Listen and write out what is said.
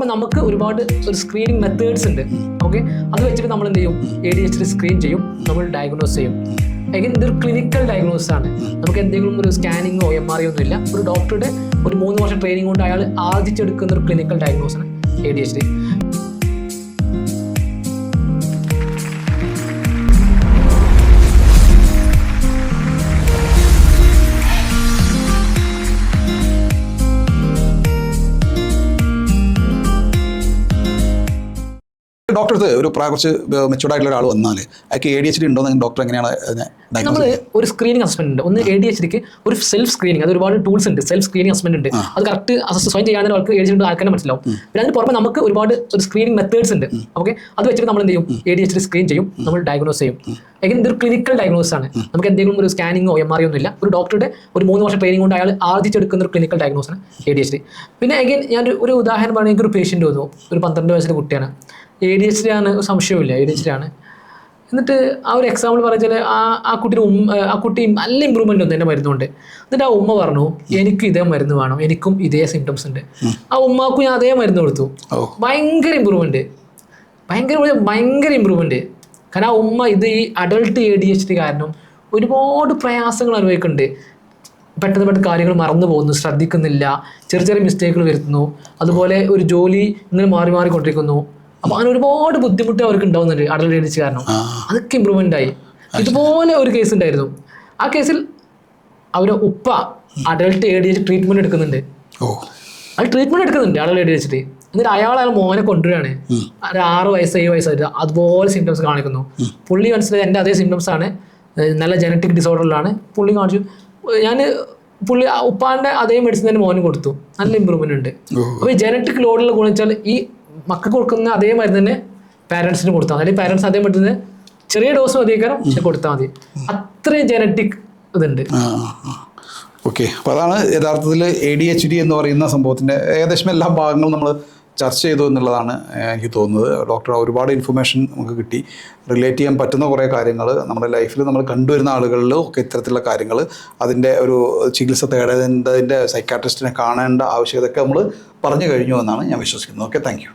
അപ്പോൾ നമുക്ക് ഒരുപാട് ഒരു സ്ക്രീനിങ് മെത്തേഡ്സ് ഉണ്ട്. ഓക്കെ അത് വെച്ചിട്ട് നമ്മൾ എന്ത് ചെയ്യും? എ ഡി എച്ച് സ്ക്രീൻ ചെയ്യും. നമ്മൾ ഡയഗ്നോസ് ചെയ്യും. എങ്കിൽ ഇതൊരു ക്ലിനിക്കൽ ഡയഗ്നോസ് ആണ്. നമുക്ക് എന്തെങ്കിലും ഒരു സ്കാനിങ്ങോ എം ആർ ഒന്നും ഇല്ല. ഒരു ഡോക്ടറുടെ ഒരു മൂന്ന് വർഷം ട്രെയിനിങ് കൊണ്ട് അയാൾ ആർജിച്ചെടുക്കുന്ന ഒരു clinical ഡയഗ്നോസാണ് A D H D doctor അടുത്ത് ഒരു പ്രായ കുറച്ച് മെച്ചൂർഡ് ആയിട്ടുള്ള ഒരാൾ വന്നാൽ അയാൾക്ക് എ ഡി എച്ച് ഡി ഉണ്ടോ എന്ന് ഡോക്ടർ എങ്ങനെയാണ് നമ്മൾ ഒരു സ്ക്രീനിങ് അസസ്മെന്റ് ഉണ്ട്. ഒന്ന് എ ഡി എച്ച് ഡിക്ക് ഒരു സെൽഫ് സ്ക്രീനിങ് അത് ഒരുപാട് ടൂൾസ് ഉണ്ട്. സെൽഫ് സ്ക്രീനിങ് അസസ്മെന്റ് ഉണ്ട്. അത് കറക്റ്റ് സ്വയം ചെയ്യാൻ അവർക്ക് എ ഡി എച്ച് ആൾക്കാരെ മനസ്സിലാവും. പിന്നെ അതിന് പുറമെ നമുക്ക് ഒരുപാട് ഒരു സ്ക്രീനിങ് മെത്തേഡ്സ് ഉണ്ട്. ഓക്കെ? അത് വെച്ചിട്ട് നമ്മൾ എന്ത് ചെയ്യും? A D H D screen ചെയ്യും. നമ്മൾ ഡയഗ്നോസ് ചെയ്യും. എങ്കിൽ ഇതൊരു ക്ലിനിക്കൽ ഡയഗ്നോസ് ആണ്. നമുക്ക് എന്തെങ്കിലും ഒരു സ്കാനിങ്ങോ എം ആർ ഐ ഒന്നും ഇല്ല ഒരു ഡോക്ടറുടെ ഒരു മൂന്ന് വർഷം ട്രെയിനിങ് കൊണ്ട് അയാൾ ആർജിച്ചെടുക്കുന്ന ഒരു ക്ലിനിക്കൽ ഡയഗ്നോസ് ആണ് എ ഡി എച്ച് ഡി പിന്നെ എഗൈൻ ഞാൻ ഒരു- ഒരു ഉദാഹരണം പറയുകയാണെങ്കിൽ ഒരു പേഷ്യന്റ് വന്നു. ഒരു പന്ത്രണ്ട് വയസ്സിലെ കുട്ടിയാണ്. എ ഡി എച്ച് ഡി ആണ് സംശയമില്ല എ ഡി എച്ച് ഡി ആണ് എന്നിട്ട് ആ ഒരു എക്സാമ്പിൾ പറഞ്ഞാൽ ആ ആ കുട്ടിയുടെ ഉമ്മ ആ കുട്ടി നല്ല ഇമ്പ്രൂവ്മെന്റ് ഉണ്ട് എന്റെ മരുന്നുണ്ട് എന്നിട്ട് ആ ഉമ്മ പറഞ്ഞു എനിക്കും ഇതേ മരുന്ന് വേണം എനിക്കും ഇതേ സിംറ്റംസ് ഉണ്ട്. ആ ഉമ്മാക്കും ഞാൻ അതേ മരുന്ന് കൊടുത്തു. ഭയങ്കര ഇമ്പ്രൂവ്മെന്റ് ഭയങ്കര ഭയങ്കര ഇമ്പ്രൂവ്മെന്റ് കാരണം ആ ഉമ്മ ഇത് ഈ adult A D H D കാരണം ഒരുപാട് പ്രയാസങ്ങൾ അനുഭവിക്കുന്നുണ്ട്. പെട്ടെന്ന് പെട്ടെന്ന് കാര്യങ്ങൾ മറന്നു പോകുന്നു ശ്രദ്ധിക്കുന്നില്ല ചെറിയ ചെറിയ മിസ്റ്റേക്കുകൾ വരുത്തുന്നു. അതുപോലെ ഒരു ജോലി ഇങ്ങനെ മാറി മാറിക്കൊണ്ടിരിക്കുന്നു. അപ്പോൾ അങ്ങനെ ഒരുപാട് ബുദ്ധിമുട്ട് അവർക്ക് ഉണ്ടാവുന്നുണ്ട് അടൽ ഡേഡിച്ച് കാരണം. അതൊക്കെ ഇമ്പ്രൂവ്മെന്റ് ആയി. ഇതുപോലെ ഒരു കേസ് ഉണ്ടായിരുന്നു. ആ കേസിൽ അവരെ ഉപ്പ adult A D H treatment എടുക്കുന്നുണ്ട് അത് ട്രീറ്റ്മെന്റ് എടുക്കുന്നുണ്ട് അടൽ എ ഡി വെച്ചിട്ട് എന്നിട്ട് അയാൾ അയാൾ മോനെ കൊണ്ടുവരികയാണ്. ഒരു ആറ് വയസ്സ് ഏഴ് വയസ്സായിട്ട് അതുപോലെ സിംറ്റംസ് കാണിക്കുന്നു. പുള്ളി മനസ്സിലായി എന്റെ അതേ സിംറ്റംസ് ആണ്. നല്ല ജനറ്റിക് ഡിസോർഡറിലാണ് പുള്ളി കാണിച്ചു. ഞാൻ പുള്ളി ഉപ്പാന്റെ അതേ മെഡിസിൻ തന്നെ മോന് കൊടുത്തു. നല്ല ഇമ്പ്രൂവ്മെന്റ് ഉണ്ട്. അപ്പൊ അപ്പോൾ ഈ ജനറ്റിക് ലോഡുള്ള ഗുണം വെച്ചാൽ ഈ മക്കൾക്ക് കൊടുക്കുന്ന അതേ മരുന്ന് തന്നെ പാരൻസിന് കൊടുത്താൽ മതി. അല്ലെങ്കിൽ പാരൻസ് അതേ മരുന്ന് ചെറിയ ഡോസ് മതിയേക്കാരം പക്ഷെ കൊടുത്താൽ മതി. അത്രയും ജനറ്റിക് ഇതുണ്ട്. ഓക്കെ അപ്പോൾ അതാണ് യഥാർത്ഥത്തിൽ എ ഡി എച്ച് ഡി എന്ന് പറയുന്ന സംഭവത്തിന്റെ ഏകദേശം എല്ലാ ഭാഗങ്ങളും നമ്മൾ ചർച്ച ചെയ്തു എന്നുള്ളതാണ് എനിക്ക് തോന്നുന്നത്. ഡോക്ടർ ഒരുപാട് ഇൻഫർമേഷൻ നമുക്ക് കിട്ടി. റിലേറ്റ് ചെയ്യാൻ പറ്റുന്ന കുറേ കാര്യങ്ങൾ നമ്മുടെ ലൈഫിൽ നമ്മൾ കണ്ടുവരുന്ന ആളുകളിലും ഒക്കെ ഇത്തരത്തിലുള്ള കാര്യങ്ങൾ അതിന്റെ ഒരു ചികിത്സ തേടേണ്ടതിന്റെ സൈക്കാട്രിസ്റ്റിനെ കാണേണ്ട ആവശ്യകതയൊക്കെ നമ്മൾ പറഞ്ഞു കഴിഞ്ഞു എന്നാണ് ഞാൻ വിശ്വസിക്കുന്നത്. Okay thank